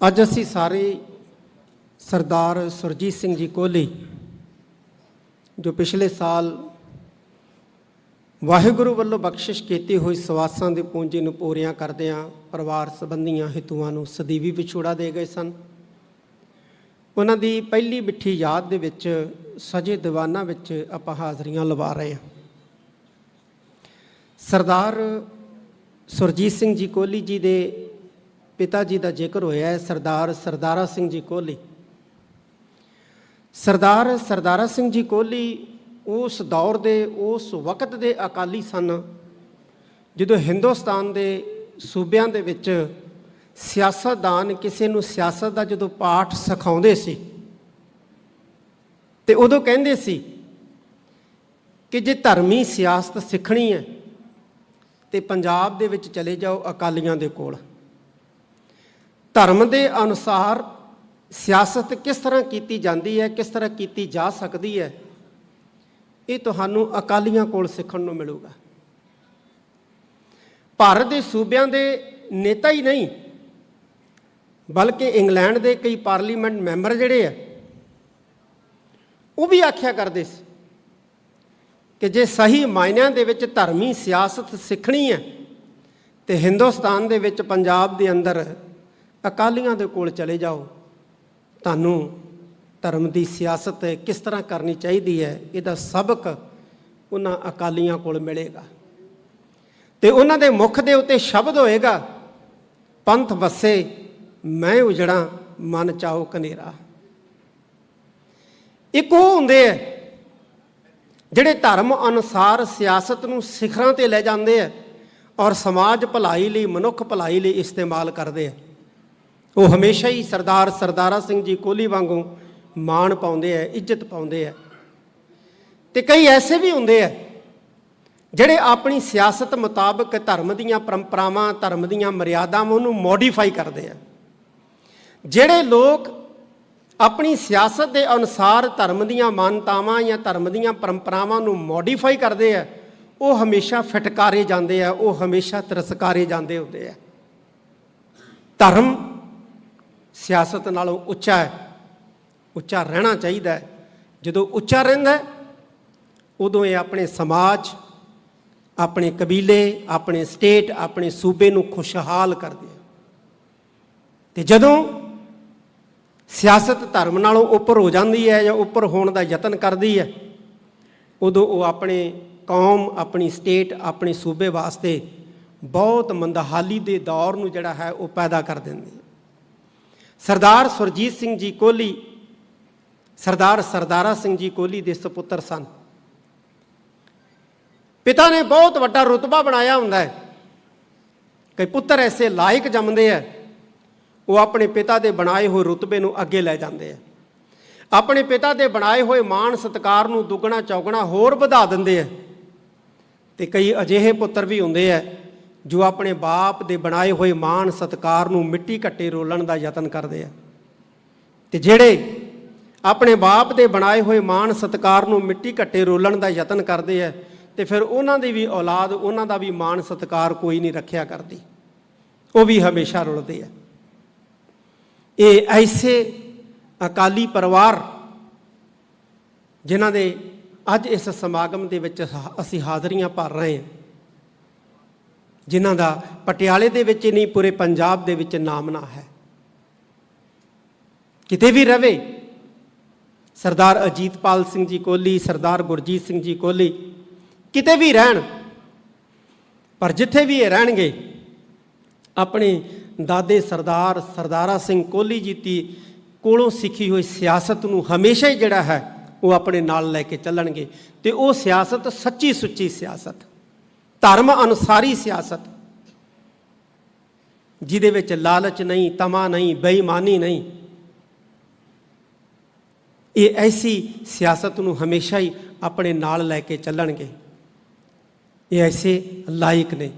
ਅੱਜ ਅਸੀਂ ਸਾਰੇ ਸਰਦਾਰ ਸੁਰਜੀਤ ਸਿੰਘ ਜੀ ਕੋਹਲੀ, ਜੋ ਪਿਛਲੇ ਸਾਲ ਵਾਹਿਗੁਰੂ ਵੱਲੋਂ ਬਖਸ਼ਿਸ਼ ਕੀਤੀ ਹੋਈ ਸਵਾਸਾਂ ਦੇ ਪੂੰਜੀ ਨੂੰ ਪੂਰੀਆਂ ਕਰਦਿਆਂ ਪਰਿਵਾਰ ਸੰਬੰਧੀਆਂ ਹਿਤੂਆਂ ਨੂੰ ਸਦੀਵੀ ਵਿਛੋੜਾ ਦੇ ਗਏ ਸਨ। ਉਹਨਾਂ ਦੀ ਪਹਿਲੀ ਮਿੱਠੀ ਯਾਦ ਦੇ ਵਿੱਚ ਸਜੇ ਦੀਵਾਨਾਂ ਵਿੱਚ ਆਪਾਂ ਹਾਜ਼ਰੀਆਂ ਲਵਾ ਰਹੇ ਹਾਂ। ਸਰਦਾਰ ਸੁਰਜੀਤ ਸਿੰਘ ਜੀ ਕੋਹਲੀ ਜੀ ਦੇ ਪਿਤਾ ਜੀ ਦਾ ਜ਼ਿਕਰ ਹੋਇਆ ਹੈ, ਸਰਦਾਰ ਸਰਦਾਰਾ ਸਿੰਘ ਜੀ ਕੋਹਲੀ। ਸਰਦਾਰ ਸਰਦਾਰਾ ਸਿੰਘ ਜੀ ਕੋਹਲੀ ਉਸ ਦੌਰ ਦੇ, ਉਸ ਵਕਤ ਦੇ ਅਕਾਲੀ ਸਨ, ਜਦੋਂ ਹਿੰਦੁਸਤਾਨ ਦੇ ਸੂਬਿਆਂ ਦੇ ਵਿੱਚ ਸਿਆਸਤਦਾਨ, ਕਿਸੇ ਨੂੰ ਸਿਆਸਤ ਦਾ ਜਦੋਂ ਪਾਠ ਸਿਖਾਉਂਦੇ ਸੀ, ਤੇ ਉਦੋਂ ਕਹਿੰਦੇ ਸੀ ਕਿ ਜੇ ਧਰਮੀ ਸਿਆਸਤ ਸਿੱਖਣੀ ਹੈ, ਤੇ ਪੰਜਾਬ ਦੇ ਵਿੱਚ ਚਲੇ ਜਾਓ ਅਕਾਲੀਆਂ ਦੇ ਕੋਲ। ਧਰਮ ਦੇ ਅਨੁਸਾਰ ਸਿਆਸਤ ਕਿਸ ਤਰ੍ਹਾਂ ਕੀਤੀ ਜਾਂਦੀ ਹੈ, ਕਿਸ ਤਰ੍ਹਾਂ ਕੀਤੀ ਜਾ ਸਕਦੀ ਹੈ, ਇਹ ਤੁਹਾਨੂੰ ਅਕਾਲੀਆਂ ਕੋਲ ਸਿੱਖਣ ਨੂੰ ਮਿਲੂਗਾ। ਭਾਰਤ ਦੇ ਸੂਬਿਆਂ ਦੇ ਨੇਤਾ ਹੀ ਨਹੀਂ, ਬਲਕਿ ਇੰਗਲੈਂਡ ਦੇ ਕਈ ਪਾਰਲੀਮੈਂਟ ਮੈਂਬਰ ਜਿਹੜੇ ਆ, ਉਹ ਵੀ ਆਖਿਆ ਕਰਦੇ ਸੀ ਕਿ ਜੇ ਸਹੀ ਮਾਇਨਿਆਂ ਦੇ ਵਿੱਚ ਧਰਮੀ ਸਿਆਸਤ ਸਿੱਖਣੀ ਹੈ, ਤੇ ਹਿੰਦੁਸਤਾਨ ਦੇ ਵਿੱਚ ਪੰਜਾਬ ਦੇ ਅੰਦਰ ਅਕਾਲੀਆਂ ਦੇ ਕੋਲ ਚਲੇ ਜਾਓ। ਤੁਹਾਨੂੰ ਧਰਮ ਦੀ ਸਿਆਸਤ ਕਿਸ ਤਰ੍ਹਾਂ ਕਰਨੀ ਚਾਹੀਦੀ ਹੈ, ਇਹਦਾ ਸਬਕ ਉਹਨਾਂ ਅਕਾਲੀਆਂ ਕੋਲ ਮਿਲੇਗਾ। ਤੇ ਉਹਨਾਂ ਦੇ ਮੁਖ ਦੇ ਉੱਤੇ ਸ਼ਬਦ ਹੋਏਗਾ, ਪੰਥ ਵਸੇ, ਮੈਂ ਉਜੜਾਂ, ਮਨ ਚਾਹੋ ਕਨੇਰਾ। ਇੱਕ ਉਹ ਹੁੰਦੇ ਆ ਜਿਹੜੇ ਧਰਮ ਅਨੁਸਾਰ ਸਿਆਸਤ ਨੂੰ ਸਿਖਰਾਂ ਤੇ ਲੈ ਜਾਂਦੇ ਆ ਔਰ ਸਮਾਜ ਭਲਾਈ ਲਈ, ਮਨੁੱਖ ਭਲਾਈ ਲਈ ਇਸਤੇਮਾਲ ਕਰਦੇ ਆ ਉਹ ਹਮੇਸ਼ਾ ਹੀ ਸਰਦਾਰ ਸਰਦਾਰਾ ਸਿੰਘ ਜੀ ਕੋਹਲੀ ਵਾਂਗੂ ਮਾਣ ਪਾਉਂਦੇ ਆ ਇੱਜ਼ਤ ਪਾਉਂਦੇ ਆ ਤੇ ਕਈ ਐਸੇ ਵੀ ਹੁੰਦੇ ਆ ਜਿਹੜੇ ਆਪਣੀ ਸਿਆਸਤ ਮੁਤਾਬਕ ਧਰਮ ਦੀਆਂ ਪਰੰਪਰਾਵਾਂ, ਧਰਮ ਦੀਆਂ ਮਰਿਆਦਾਵਾਂ ਨੂੰ ਮੋਡੀਫਾਈ ਕਰਦੇ ਆ ਜਿਹੜੇ ਲੋਕ ਆਪਣੀ ਸਿਆਸਤ ਦੇ ਅਨੁਸਾਰ ਧਰਮ ਦੀਆਂ ਮਾਨਤਾਵਾਂ ਜਾਂ ਧਰਮ ਦੀਆਂ ਪਰੰਪਰਾਵਾਂ ਨੂੰ ਮੋਡੀਫਾਈ ਕਰਦੇ ਆ ਉਹ ਹਮੇਸ਼ਾ ਫਟਕਾਰੇ ਜਾਂਦੇ ਆ ਉਹ ਹਮੇਸ਼ਾ ਤਿਰਸਕਾਰੇ ਜਾਂਦੇ ਹੁੰਦੇ ਆ ਧਰਮ ਸਿਆਸਤ ਨਾਲੋਂ ਉੱਚਾ ਹੈ, ਉੱਚਾ ਰਹਿਣਾ ਚਾਹੀਦਾ ਹੈ। ਜਦੋਂ ਉੱਚਾ ਰਹਿੰਦਾ ਉਦੋਂ ਇਹ ਆਪਣੇ ਸਮਾਜ, ਆਪਣੇ ਕਬੀਲੇ, ਆਪਣੇ ਸਟੇਟ, ਆਪਣੇ ਸੂਬੇ ਨੂੰ ਖੁਸ਼ਹਾਲ ਕਰਦੇ ਆ। ਤੇ ਜਦੋਂ ਸਿਆਸਤ ਧਰਮ ਨਾਲੋਂ ਉੱਪਰ ਹੋ ਜਾਂਦੀ ਹੈ ਜਾਂ ਉੱਪਰ ਹੋਣ ਦਾ ਯਤਨ ਕਰਦੀ ਹੈ, ਉਦੋਂ ਉਹ ਆਪਣੇ ਕੌਮ, ਆਪਣੀ ਸਟੇਟ, ਆਪਣੇ ਸੂਬੇ ਵਾਸਤੇ ਬਹੁਤ ਮੰਦਹਾਲੀ ਦੇ ਦੌਰ ਨੂੰ ਜਿਹੜਾ ਹੈ, ਉਹ ਪੈਦਾ ਕਰ ਦਿੰਦੀ ਹੈ। ਸਰਦਾਰ ਸੁਰਜੀਤ ਸਿੰਘ ਜੀ ਕੋਹਲੀ, ਸਰਦਾਰ ਸਰਦਾਰਾ ਸਿੰਘ ਜੀ ਕੋਹਲੀ ਦੇ ਸੁਪੁੱਤਰ ਸਨ। ਪਿਤਾ ਨੇ ਬਹੁਤ ਵੱਡਾ ਰੁਤਬਾ ਬਣਾਇਆ ਹੁੰਦਾ ਹੈ ਕਈ ਪੁੱਤਰ ਐਸੇ ਲਾਇਕ ਜੰਮਦੇ ਆ ਉਹ ਆਪਣੇ ਪਿਤਾ ਦੇ ਬਣਾਏ ਹੋਏ ਰੁਤਬੇ ਨੂੰ ਅੱਗੇ ਲੈ ਜਾਂਦੇ ਆ ਆਪਣੇ ਪਿਤਾ ਦੇ ਬਣਾਏ ਹੋਏ ਮਾਣ ਸਤਕਾਰ ਨੂੰ ਦੁੱਗਣਾ ਚੌਗਣਾ ਹੋਰ ਵਧਾ ਦਿੰਦੇ ਆ ਤੇ ਕਈ ਅਜਿਹੇ ਪੁੱਤਰ ਵੀ ਹੁੰਦੇ ਆ ਜੋ ਆਪਣੇ ਬਾਪ ਦੇ ਬਣਾਏ ਹੋਏ ਮਾਣ ਸਤਕਾਰ ਨੂੰ ਮਿੱਟੀ ਘੱਟੇ ਰੋਲਣ ਦਾ ਯਤਨ ਕਰਦੇ ਆ। ਤੇ ਜਿਹੜੇ ਆਪਣੇ ਬਾਪ ਦੇ ਬਣਾਏ ਹੋਏ ਮਾਣ ਸਤਕਾਰ ਨੂੰ ਮਿੱਟੀ ਘੱਟੇ ਰੋਲਣ ਦਾ ਯਤਨ ਕਰਦੇ ਆ, ਤੇ ਫਿਰ ਉਹਨਾਂ ਦੀ ਵੀ ਔਲਾਦ, ਉਹਨਾਂ ਦਾ ਵੀ ਮਾਣ ਸਤਕਾਰ ਕੋਈ ਨਹੀਂ ਰੱਖਿਆ ਕਰਦੀ। ਉਹ ਵੀ ਹਮੇਸ਼ਾ ਰੁਲਦੇ ਆ। ਇਹ ਐਸੇ ਅਕਾਲੀ ਪਰਿਵਾਰ ਜਿਨ੍ਹਾਂ ਦੇ ਅੱਜ ਇਸ ਸਮਾਗਮ ਦੇ ਵਿੱਚ ਹਾ- ਅਸੀਂ ਹਾਜ਼ਰੀਆਂ ਭਰ ਰਹੇ ਹਾਂ। ਜਿਨ੍ਹਾਂ ਦਾ ਪਟਿਆਲੇ ਦੇ ਵਿੱਚ ਹੀ ਨਹੀਂ, ਪੂਰੇ ਪੰਜਾਬ ਦੇ ਵਿੱਚ ਨਾਮਨਾ ਹੈ। ਕਿਤੇ ਵੀ ਰਵੇ, ਸਰਦਾਰ ਅਜੀਤਪਾਲ ਸਿੰਘ ਜੀ ਕੋਹਲੀ ਸਰਦਾਰ ਗੁਰਜੀਤ ਸਿੰਘ ਜੀ ਕੋਹਲੀ ਕਿਤੇ ਵੀ ਰਹਿਣ, ਪਰ ਜਿੱਥੇ ਵੀ ਇਹ ਰਹਿਣਗੇ, ਆਪਣੇ ਦਾਦੇ ਸਰਦਾਰ, ਸਰਦਾਰਾ ਸਿੰਘ ਕੋਹਲੀ ਜੀ ਦੀ ਕੋਲੋਂ ਸਿੱਖੀ ਹੋਈ ਸਿਆਸਤ ਨੂੰ ਹਮੇਸ਼ਾ ਹੀ ਜਿਹੜਾ ਹੈ, ਉਹ ਆਪਣੇ ਨਾਲ ਲੈ ਕੇ ਚੱਲਣਗੇ। ਤੇ ਉਹ ਸਿਆਸਤ ਸੱਚੀ ਸੁੱਚੀ ਸਿਆਸਤ। ਧਰਮ ਅਨੁਸਾਰੀ ਸਿਆਸਤ। ਜਿਹਦੇ ਵਿੱਚ ਲਾਲਚ ਨਹੀਂ, ਤਮਾ ਨਹੀਂ, ਬੇਈਮਾਨੀ ਨਹੀਂ। ਇਹ ਐਸੀ ਸਿਆਸਤ ਨੂੰ ਹਮੇਸ਼ਾ ਹੀ ਆਪਣੇ ਨਾਲ ਲੈ ਕੇ ਚੱਲਣਗੇ। ਇਹ ਐਸੇ ਲਾਇਕ ਨੇ।